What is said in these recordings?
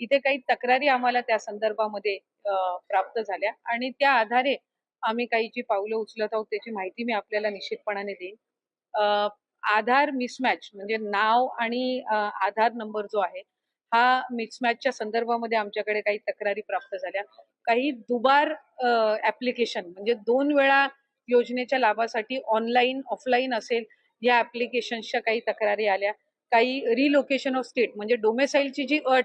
इथे काही तक्रारी आम्हाला त्या संदर्भामध्ये प्राप्त झाल्या. आणि त्या आधारे आम्ही काही जी पावलं उचलत आहोत त्याची माहिती मी आपल्याला निश्चितपणाने देईन. आधार मिसमॅच म्हणजे नाव आणि आधार नंबर जो आहे हा मिसमॅचच्या संदर्भामध्ये आमच्याकडे काही तक्रारी प्राप्त झाल्या. काही दुबार ऍप्लिकेशन म्हणजे दोन वेळा योजनेच्या लाभासाठी ऑनलाईन ऑफलाईन असेल या ऍप्लिकेशन्सच्या काही तक्रारी आल्या. काही रिलोकेशन ऑफ स्टेट म्हणजे डोमेसाईलची जी अट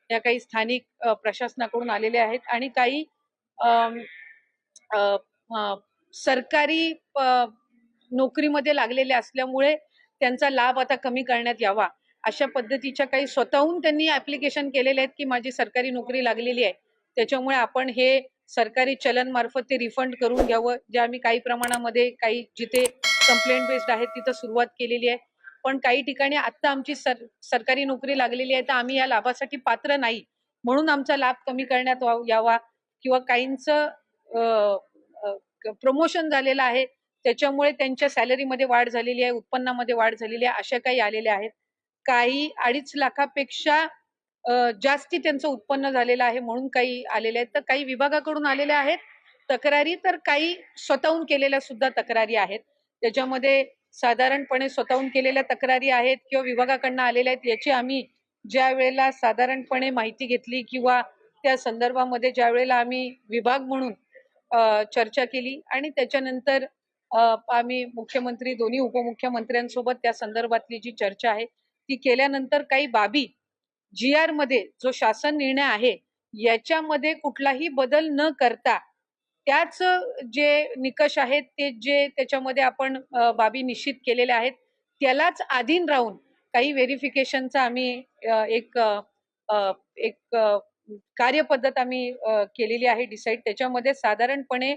या काही स्थानिक प्रशासनाकडून आलेल्या आहेत आणि काही सरकारी नोकरीमध्ये लागलेले असल्यामुळे त्यांचा लाभ आता कमी करण्यात यावा अशा पद्धतीच्या काही स्वतःहून त्यांनी ऍप्लिकेशन केलेले आहेत की माझी सरकारी नोकरी लागलेली आहे. त्याच्यामुळे आपण हे सरकारी चलन मार्फत ते रिफंड करून घ्यावं. जे आम्ही काही प्रमाणामध्ये काही जिथे कंप्लेंट बेस्ड आहेत तिथं सुरुवात केलेली आहे. पण काही ठिकाणी आता आमची सर सरकारी नोकरी लागलेली आहे तर आम्ही या लाभासाठी पात्र नाही. म्हणून आमचा लाभ कमी करण्यात यावा किंवा काहींचं प्रमोशन झालेलं आहे त्याच्यामुळे त्यांच्या सॅलरीमध्ये वाढ झालेली आहे उत्पन्नामध्ये वाढ झालेली आहे अशा काही आलेल्या आहेत. काही अडीच लाखापेक्षा जास्ती त्यांचं उत्पन्न झालेलं आहे म्हणून काही आलेले आहेत. तर काही विभागाकडून आलेल्या आहेत. तक्रारी तर काही स्वतःहून केलेल्या सुद्धा तक्रारी आहेत. त्याच्यामध्ये साधारणपणे स्वतःहून केलेल्या तक्रारी आहेत किंवा विभागाकडनं आलेल्या आहेत याची आम्ही ज्या वेळेला साधारणपणे माहिती घेतली किंवा त्या संदर्भामध्ये ज्या वेळेला आम्ही विभाग म्हणून चर्चा केली आणि त्याच्यानंतर आम्ही मुख्यमंत्री दोन्ही उपमुख्यमंत्र्यांसोबत त्या संदर्भातली जी चर्चा आहे ती केल्यानंतर काही बाबी जी आरमध्ये जो शासन निर्णय आहे याच्यामध्ये कुठलाही बदल न करता त्याच जे निकष आहेत ते जे त्याच्यामध्ये आपण बाबी निश्चित केलेल्या आहेत त्यालाच अधीन राहून काही व्हेरिफिकेशनचा आम्ही एक एक कार्यपद्धत आम्ही केलेली आहे डिसाईड. त्याच्यामध्ये साधारणपणे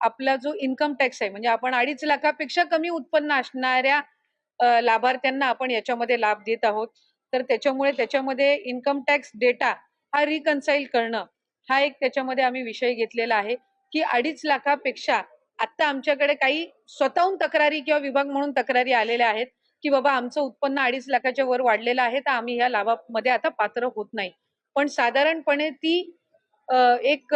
आपला जो इन्कम टॅक्स आहे म्हणजे आपण अडीच लाखापेक्षा कमी उत्पन्न असणाऱ्या लाभार्थ्यांना आपण याच्यामध्ये लाभ देत आहोत. तर त्याच्यामुळे त्याच्यामध्ये इन्कम टॅक्स डेटा हा रिकन्साईल करणं हा एक त्याच्यामध्ये आम्ही विषय घेतलेला आहे. की अडीच लाखापेक्षा आता आमच्याकडे काही स्वतःहून तक्रारी किंवा विभाग म्हणून तक्रारी आलेल्या आहेत की बाबा आमचं उत्पन्न अडीच लाखाच्या वर वाढलेलं आहे तर आम्ही या लाभामध्ये आता पात्र होत नाही. पण साधारणपणे ती एक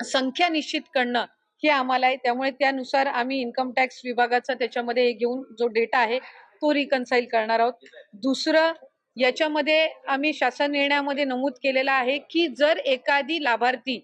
संख्या निश्चित करणं हे आम्हाला आहे. त्यामुळे त्यानुसार आम्ही इन्कम टॅक्स विभागाचा त्याच्यामध्ये हे घेऊन जो डेटा आहे तो रिकन्साईल करणार आहोत. दुसरं याच्यामध्ये आम्ही शासन निर्णयामध्ये नमूद केलेलं आहे की जर एखादी लाभार्थी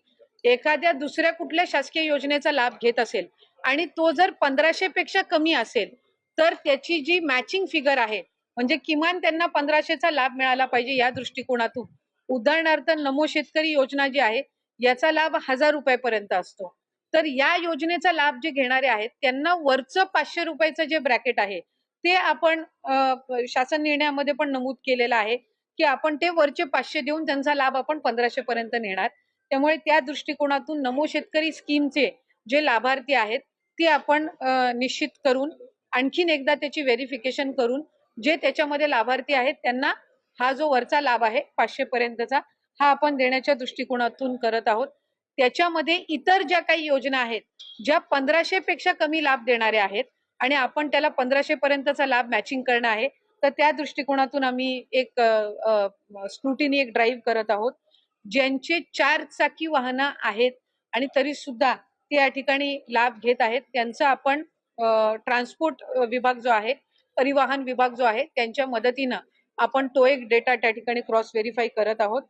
एखाद्या दुसऱ्या कुठल्या शासकीय योजनेचा लाभ घेत असेल आणि तो जर पंधराशे पेक्षा कमी असेल तर त्याची जी मॅचिंग फिगर आहे म्हणजे किमान त्यांना पंधराशेचा लाभ मिळाला पाहिजे या दृष्टिकोनातून. उदाहरणार्थ नमो शेतकरी योजना जी आहे याचा लाभ हजार रुपयापर्यंत असतो. तर या योजनेचा लाभ जे घेणारे आहेत त्यांना वरचं पाचशे रुपयाचं जे ब्रॅकेट आहे ते आपण शासन निर्णयामध्ये पण नमूद केलेलं आहे की आपण ते वरचे पाचशे देऊन त्यांचा लाभ आपण पंधराशे पर्यंत नेणार. त्यामुळे त्या दृष्टिकोनातून नमो शेतकरी स्कीमचे जे लाभार्थी आहेत ते आपण निश्चित करून आणखीन एकदा त्याची व्हेरिफिकेशन करून जे त्याच्यामध्ये लाभार्थी आहेत त्यांना हा जो वरचा लाभ आहे पाचशे पर्यंतचा हा आपण देण्याच्या दृष्टिकोनातून करत आहोत. त्याच्यामध्ये इतर ज्या काही योजना आहेत ज्या पंधराशे पेक्षा कमी लाभ देणाऱ्या आहेत आणि आपण त्याला पंधराशे पर्यंतचा लाभ मॅचिंग करणं आहे तर त्या दृष्टिकोनातून आम्ही एक स्क्रुटिनी एक ड्राईव्ह करत आहोत. ज्यांचे चार चाकी वाहनं आहेत आणि तरी सुद्धा ते या ठिकाणी लाभ घेत आहेत. त्यांचा आपण ट्रान्सपोर्ट विभाग जो आहे परिवहन विभाग जो आहे त्यांच्या मदतीनं आपण तो एक डेटा त्या ठिकाणी क्रॉस व्हेरीफाय करत आहोत.